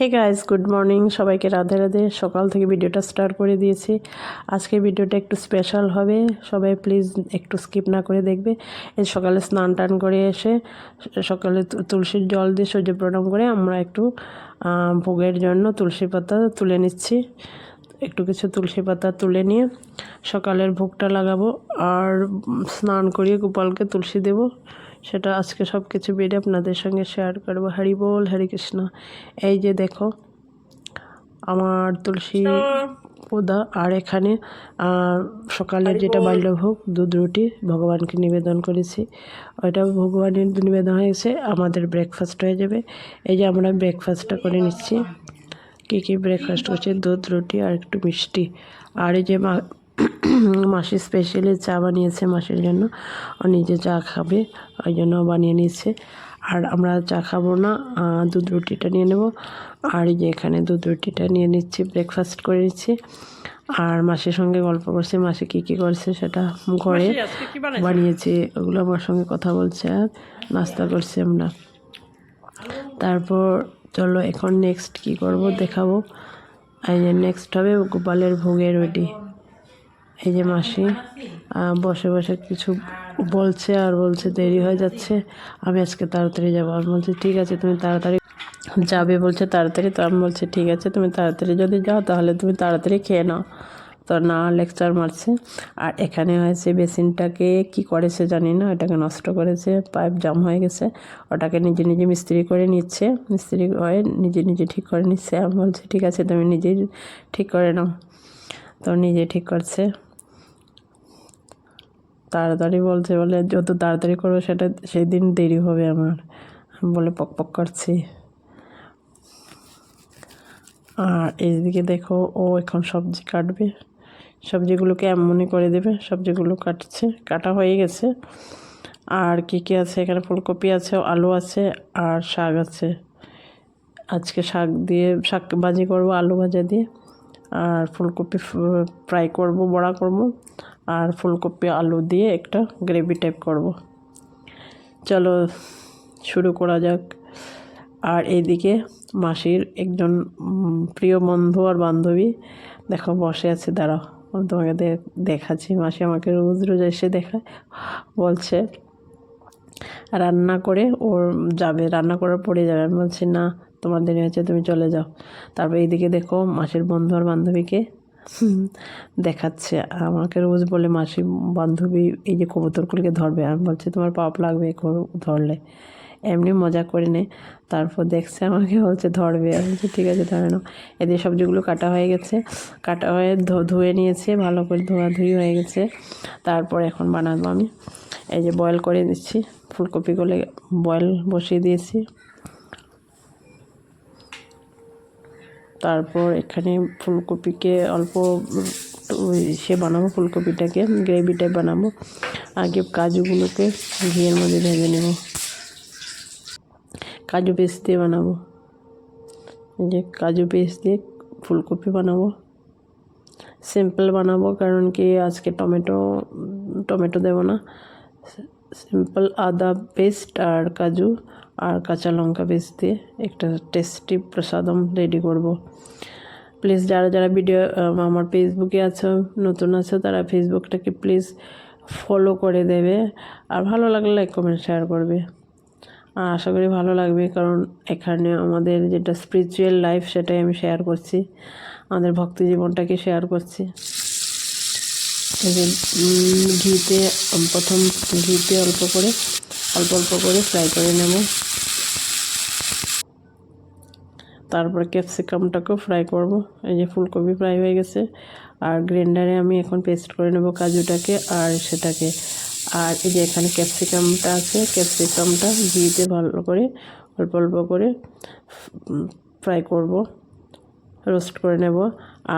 Hey guys good morning সবাইকে রাধে রাধে। সকাল থেকে ভিডিওটা স্টার্ট করে দিয়েছি। আজকে ভিডিওটা একটু স্পেশাল হবে। সবাই প্লিজ একটু স্কিপ না করে দেখবে। এই সকালে স্নান টান করে এসে, সকালে তুলসীর জল দিয়ে সূর্য প্রণাম করে আমরা একটু ভোগের জন্য তুলসী পাতা তুলে নিচ্ছি। একটু কিছু তুলসী পাতা তুলে নিয়ে সকালের ভোগটা লাগাবো। আর স্নান করিয়ে গোপালকে তুলসী দেব। সেটা আজকে সব কিছু বেড়ে আপনাদের সঙ্গে শেয়ার করব। হরি বল হরে কৃষ্ণ। এই যে দেখো আমার তুলসী পোদা আর এখানে সকালে যেটা বাল্যভোগ দুধ রুটি ভগবানকে নিবেদন করেছি। ওইটা ভগবানের নিবেদন হয়েছে আমাদের ব্রেকফাস্ট হয়ে যাবে। এই যে আমরা ব্রেকফাস্টটা করে নিচ্ছি। কী কী ব্রেকফাস্ট করছে? দুধ রুটি আর একটু মিষ্টি। আর এই যে মা মাসি স্পেশালি চা বানিয়েছে মাসির জন্য। ও নিজে চা খাবে ওই জন্য বানিয়ে নিয়েছে। আর আমরা চা খাব না দুধ রুটিটা নিয়ে নেব। আর যে এখানে দুধ রুটিটা নিয়ে নিচ্ছি ব্রেকফাস্ট করে নিচ্ছি। আর মাসির সঙ্গে গল্প করছে মাসি কী কী করছে সেটা ঘরে বানিয়েছে ওগুলো আমার সঙ্গে কথা বলছে আর নাস্তা করছি আমরা। তারপর চলো এখন নেক্সট কি করব দেখাবো। এই যে নেক্সট হবে গোপালের ভোগের রেডি এই যে মাসি বসে বসে কিছু বলছে আর বলছে দেরি হয়ে যাচ্ছে, আমি আজকে তাড়াতাড়ি যাব। আমি বলছি, ঠিক আছে, তুমি তাড়াতাড়ি যাবে, বলছে তাড়াতাড়ি, তো আমি বলছি, ঠিক আছে, তুমি তাড়াতাড়ি যদি যাও, তাহলে তুমি তাড়াতাড়ি খেয়ে নাও। তো না লেকচার মারছে। আর এখানে হয়েছে বেসিনটাকে কি করেছে জানি না ওটাকে নষ্ট করেছে, পাইপ জাম হয়ে গেছে। ওটাকে নিজে নিজে মিস্ত্রি করে নিচ্ছে, মিস্ত্রি হয়ে নিজে নিজে ঠিক করে নিচ্ছে। আমি বলছি, ঠিক আছে, তুমি নিজেই ঠিক করে নাও। তো নিজে ঠিক করছে। তাড়াতাড়ি বলছে, বলে যত তাড়াতাড়ি করব সেটা সেই দিন দেরি হবে আমার। বলে পক পক করছি। আর এইদিকে দেখো, ও এখন সবজি কাটবে। সবজিগুলোকে এমনই করে দেবে, সবজিগুলো কাটছে। কাটা হয়ে গেছে। আর কি কি আছে? এখানে ফুলকপি আছে, আলু আছে, আর শাক আছে। আজকে শাক দিয়ে, শাক ভাজি করব, আলু ভাজা দিয়ে। আর ফুলকপি ফ্রাই করব, বড়া করব। আর ফুলকপি, আলু দিয়ে একটা গ্রেভি টাইপ করব। চলো শুরু করা যাক। আর এইদিকে মাসির একজন প্রিয় বন্ধু আর বান্ধবী, দেখো বসে আছে, দাঁড়াও, আমি তোমাকে দেখাচ্ছি। মাসি আমাকে রোজ রোজ এসে দেখায়, বলছে, রান্না করে ওর যাবে, রান্না করার পরে যাবে। আমি বলছি, না, তোমার দেরি হয়েছে, তুমি চলে যাও। তারপর এইদিকে দেখো মাসির বন্ধু আর বান্ধবীকে দেখাচ্ছে। আমাকে রোজ বলে, মাসি, বান্ধবী এই যে কবুতরগুলিকে ধরবে। আমি বলছি, তোমার পাপ লাগবে ধরলে। এমনি মজা করে নে। তারপর দেখছে আমাকে, বলছে, ধরবে। আমি বলছি, ঠিক আছে, ধরে নাও। এদের সবজিগুলো কাটা হয়ে গেছে। কাটা হয়ে ধুয়ে নিয়েছে, ভালো করে ধোয়াধুয়ি হয়ে গেছে। তারপর এখন বানাবো আমি। এই যে বয়েল করে দিচ্ছি ফুলকপিগুলো বয়েল বসিয়ে দিয়েছি। তারপর এখানে ফুলকপিকে অল্প সে বানাবো ফুলকপিটাকে, গ্রেভিটা বানাবো। আগে কাজুগুলোকে ঘিয়ের মধ্যে ভেজে নেব। কাজু পেস্ট দিয়ে বানাবো। যে কাজু পেস্ট দিয়ে ফুলকপি বানাবো। সিম্পল বানাবো, কারণ কি আজকে টমেটো টমেটো দেবো না। সিম্পল আদা পেস্ট আর কাজু। আর কাঁচা লঙ্কা পেস্ট দিয়ে একটা টেস্টি প্রসাদম রেডি করব। প্লিজ যারা যারা ভিডিও আমার ফেসবুকে আছো, নতুন আছো, তারা ফেসবুকটাকে প্লিজ ফলো করে দেবে। আর ভালো লাগলে লাইক কমেন্ট শেয়ার করবে। আর আশা করি ভালো লাগবে, কারণ এখানে আমাদের যেটা স্পিরিচুয়াল লাইফ সেটাই আমি শেয়ার করছি। আমাদের ভক্তি জীবনটাকে শেয়ার করছি। ঘিতে, প্রথম ঘিতে অল্প করে অল্প অল্প করে ফ্রাই করে নেব। তারপর ক্যাপসিকামটাকেও ফ্রাই করব। এই যে ফুলকপি ফ্রাই হয়ে গেছে। আর গ্রাইন্ডারে আমি এখন পেস্ট করে নেব কাজুটাকে আর সেটাকে। আর এই যে এখানে ক্যাপসিকামটা আছে ক্যাপসিকামটা ঘিতে ভালো করে অল্প অল্প করে ফ্রাই করব রোস্ট করে নেব।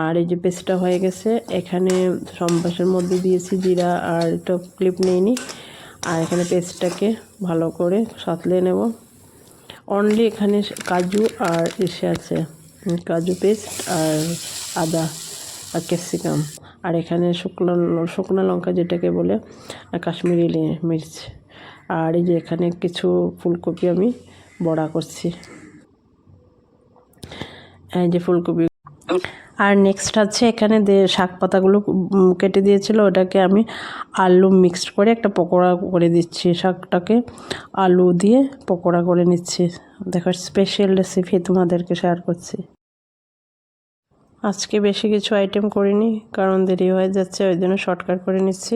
আর এই যে পেস্টটা হয়ে গেছে, এখানে সম্বাসের মধ্যে দিয়েছি জিরা আর এটা ক্লিপ নিইনি আর এখানে পেস্টটাকে ভালো করে সাঁতলে নেব। অনলি এখানে কাজু আর এসে আছে কাজু পেস্ট আর আদা আর ক্যাপসিকাম। আর এখানে শুকনো শুকনো লঙ্কা যেটাকে বলে কাশ্মীরি মির্চ। আর এই যে এখানে কিছু ফুলকপি আমি বড়া করছি। এই যে ফুলকপি আর নেক্সট আছে এখানে শাক পাতাগুলো কেটে দিয়েছিল। ওটাকে আমি আলু মিক্সড করে একটা পকোড়া করে দিচ্ছি শাকটাকে। আলু দিয়ে পকোড়া করে নিচ্ছি। দেখো স্পেশাল রেসিপি তোমাদেরকে শেয়ার করছি। আজকে বেশি কিছু আইটেম করিনি, কারণ দেরি হয়ে যাচ্ছে, ওই জন্য শর্টকাট করে নিচ্ছি।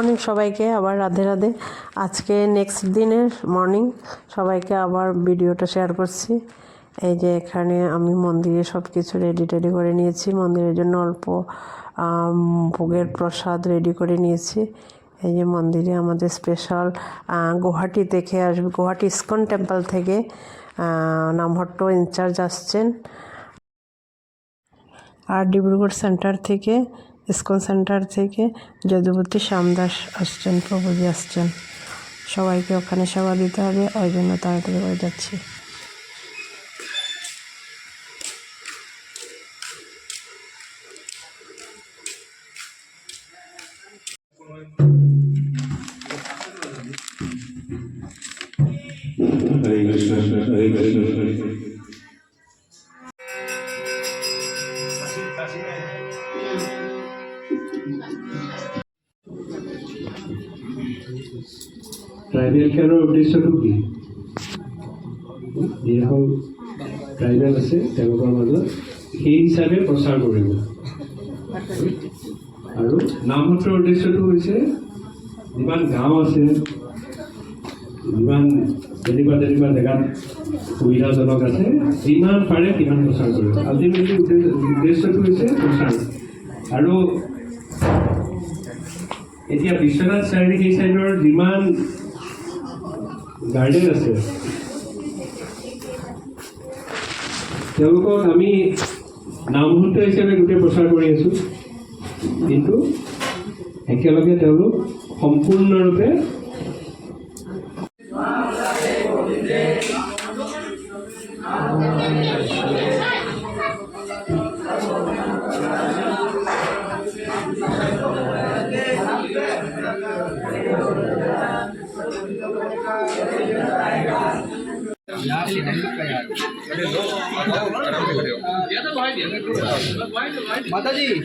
মর্নিং সবাইকে, আবার রাধে রাধে। আজকে নেক্সট দিনের মর্নিং সবাইকে আবার ভিডিওটা শেয়ার করছি। এই যে এখানে আমি মন্দিরে সব কিছু রেডি টেডি করে নিয়েছি। মন্দিরের জন্য অল্প ভোগের প্রসাদ রেডি করে নিয়েছি। এই যে মন্দিরে আমাদের স্পেশাল গুয়াহাটি থেকে আসবে। গুয়াহাটি ইস্কন টেম্পল থেকে নামহট্ট ইনচার্জ আসছেন। আর ডিব্রুগড় সেন্টার থেকে ইস্কন সেন্টার থেকে যদুপতি শ্যামদাস আসছেন, প্রভুজি আসছেন। সবাইকে ওখানে সেবা দিতে হবে, ওই জন্য তাড়াতাড়ি করে যাচ্ছি। ট্ৰাইবেল কেয়াৰৰ উদ্দেশ্যটো কি? যিসকল ট্ৰাইবেল আছে, তেওঁলোকৰ মাজত। সেই হিচাপে প্ৰচাৰ কৰিব। আৰু নামভৰ্তৰ উদ্দেশ্যটো হৈছে, যিমান গাঁও আছে, যিমান তেনেকুৱা তেনেকুৱা জেগাত সুবিধাজনক আছে, যিমান পাৰে সিমান প্ৰচাৰ কৰিব। আল্টিমেটলি উদ্দেশ্যটো হৈছে প্ৰচাৰ। আৰু এতিয়া বিশ্বনাথ চাৰিআলি সেই চাইডৰ যিমান গাৰ্ডেন আছে, তেওঁলোকক আমি নামভূত হিচাপে গোটেই প্ৰচাৰ কৰি আছোঁ। কিন্তু একেলগে তেওঁলোক সম্পূৰ্ণৰূপে માતાજી.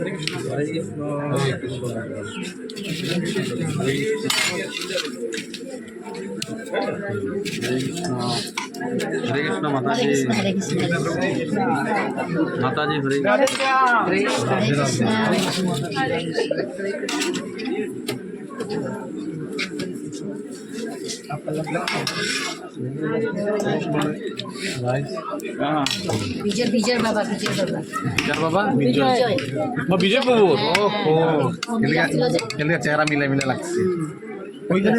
হরে কৃষ্ণ হরে কৃষ্ণ হরে কৃষ্ণ হরে কৃষ্ণ হরে কৃষ্ণ মাতাজি মাতাজি হরে কৃষ্ণ হরে কৃষ্ণ বিজয় বিজয় বাবা বিজয় বাবা। বাবা? বিজয়। বা বিজয়। বাবু? হ্যাঁ, ওহো। হ্যাঁ। কেলিকা চেহারা মিলে মিলে লাগছে। ওইখানে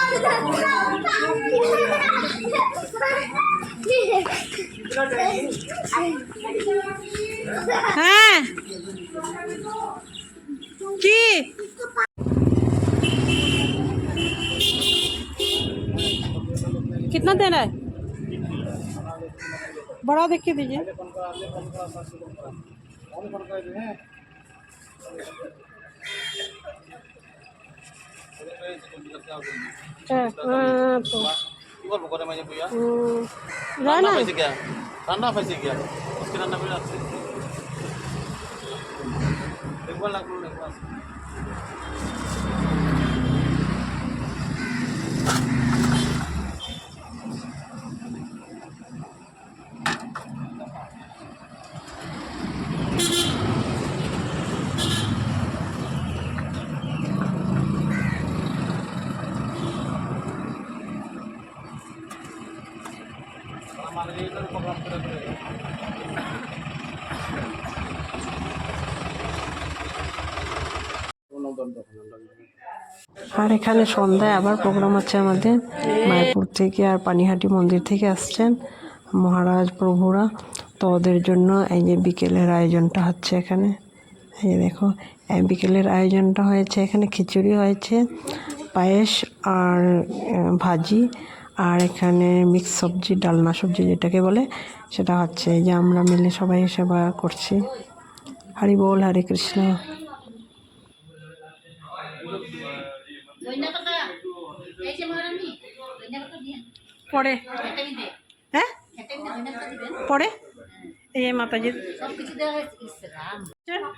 হ্যাঁ কি कितना देना है बड़ा देख के दीजिए হ্যাঁ, হ্যাঁ, তো, কি করব করে মাঝে বুঝা হুম, যায় রান্না না পাইছে গিয়া রান্না পাইছে গিয়া আজকে রান্না করে আসছে দেখবার লাগল দেখবার আমাদের এই প্রোগ্রাম করে করে আর এখানে সন্ধ্যায় আবার প্রোগ্রাম আছে আমাদের মায়াপুর থেকে আর পানিহাটি মন্দির থেকে আসছেন মহারাজ প্রভুরা। তো ওদের জন্য এই যে বিকেলের আয়োজনটা হচ্ছে এখানে। এই যে দেখো বিকেলের আয়োজনটা হয়েছে, এখানে খিচুড়ি হয়েছে, পায়েস আর ভাজি আর এখানে মিক্স সবজি ডালনা সবজি যেটাকে বলে, সেটা হচ্ছে। যে আমরা মিলে সবাই সেবা করছি। হরি বল, হরে কৃষ্ণ। দাও।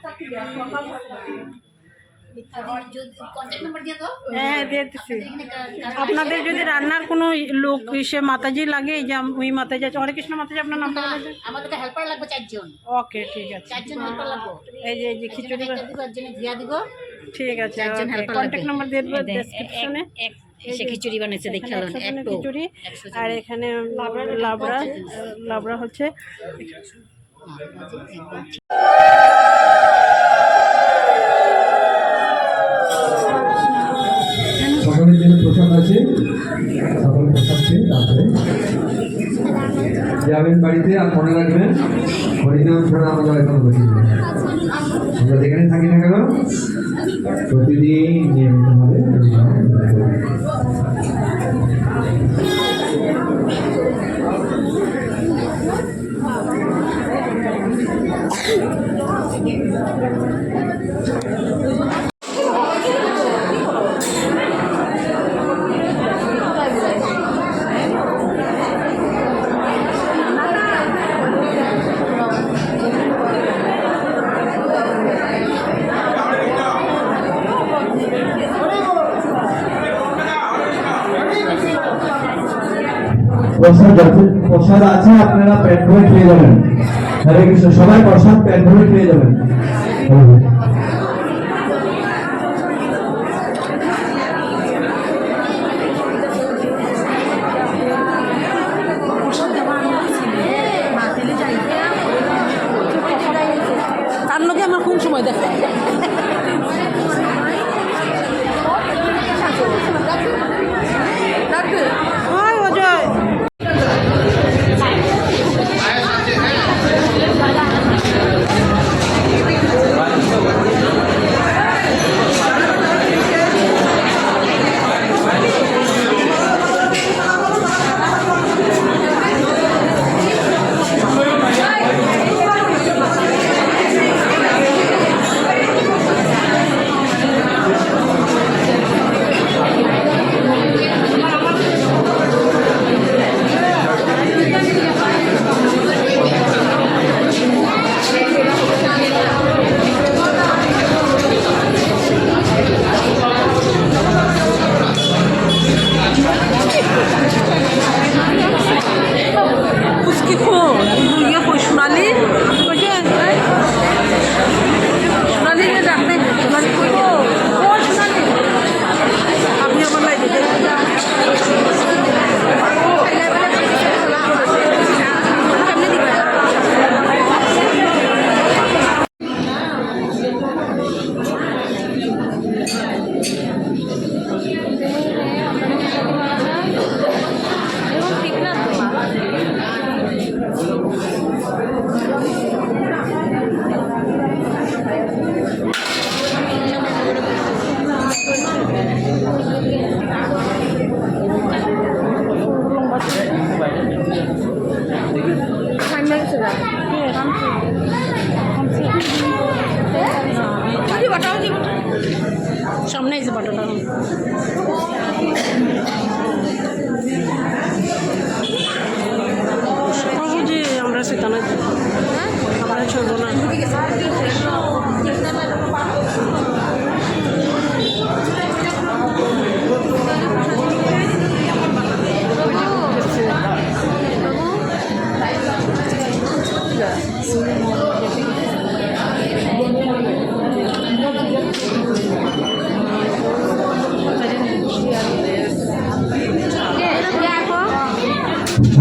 হ্যাঁ দিয়ে দিচ্ছি এখানে কা- কা- আপনাদের যদি রান্নার কোনো লোক সে মাতাজি লাগে এই যে ওই মাতাজি আছে। হরে কৃষ্ণ মাতাজি আপনার নামটা আমাদের হেল্পার লাগবে চারজন। ওকে ঠিক আছে। চারজন হেল্পার লাগবে। এই যে এই যে খিচুড়ি দিব ঠিক আছে চারজন কন্ট্যাক্ট নাম্বার দিয়ে দেবো এই ডেসক্রিপশনে এক- সে খিচুড়ি বানিয়েছে দেখে খিচুড়ি আর এখানে লাবড়া লাবড়া হচ্ছে সকলের জন্য প্রসাদ আছে। সকল প্রসাদ খেয়ে তারপরে যাবেন বাড়িতে আর মনে রাখবেন হরিনাম ছাড়া আমরা এখন বসি। আমরা যেখানে থাকি না কেন প্রতিদিন নিয়মিত হবে প্রসাদ যত- প্রসাদ আছে, আপনারা পেট ভরে খেয়ে যাবেন। হরে কৃষ্ণ, সবাই প্রসাদ পেট ভরে খেয়ে যাবেন। সামনে এসে বাটাটা। প্রভু যে আমরা সেখানে আমরা চলবো না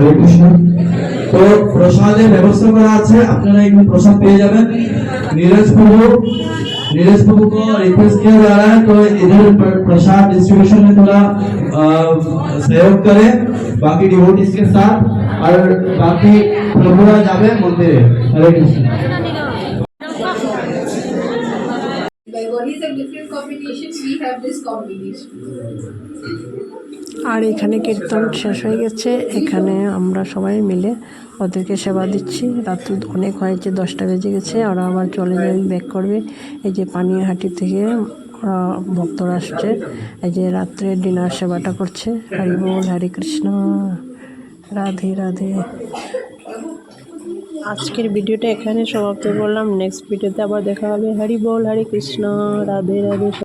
হরে কৃষ্ণ তো প্রসাদের ব্যবস্থা করা আছে আপনারা এখানে প্রসাদ পেয়ে যাবেন नीरज प्रभु नीरज प्रभु को रिक्वेस्ट किया जा रहा है तो इधर प्र- प्रसाद डिस्ट्रीब्यूशन में थोड़ा अ, सहयोग करें बाकी डिवोटीज के साथ और बाकी प्रभुरा जावे मंदिरे हरे Krishna Different we have this combination. আর এখানে কীর্তন শেষ হয়ে গেছে। এখানে আমরা সবাই মিলে ওদেরকে সেবা দিচ্ছি। রাত অনেক হয়েছে, দশটা বেজে গেছে। ওরা আবার চলে যাবে, ব্যাক করবে। এই যে পানিহাটি থেকে ওরা ভক্তরা আসছে। এই যে রাত্রে ডিনার সেবাটা করছে। হরি বল, হরে কৃষ্ণ। রাধে রাধে। আজকের ভিডিওটা এখানে সমাপ্ত করলাম। নেক্সট ভিডিওতে আবার দেখা হবে। হরি বল, হরে কৃষ্ণ। রাধে রাধে